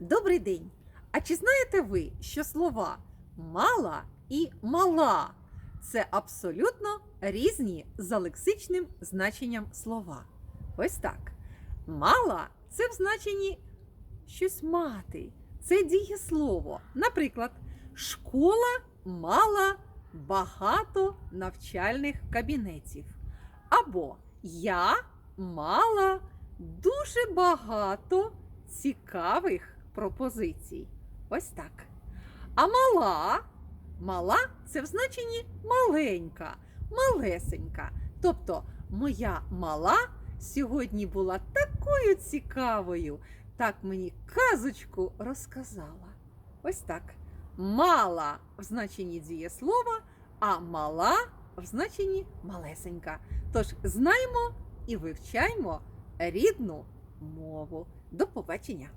Добрий день! А чи знаєте ви, що слова мала і мала це абсолютно різні за лексичним значенням слова? Ось так. Мала це в значенні щось мати. Це дієслово. Наприклад, школа мала багато навчальних кабінетів. Або я мала дуже багато цікавих пропозицій. Ось так. А мала, мала це в значенні маленька, малесенька. Тобто, моя мала сьогодні була такою цікавою, так мені казочку розказала. Ось так. Мала в значенні дієслова, а мала в значенні малесенька. Тож знаємо і вивчаємо рідну мову. До побачення!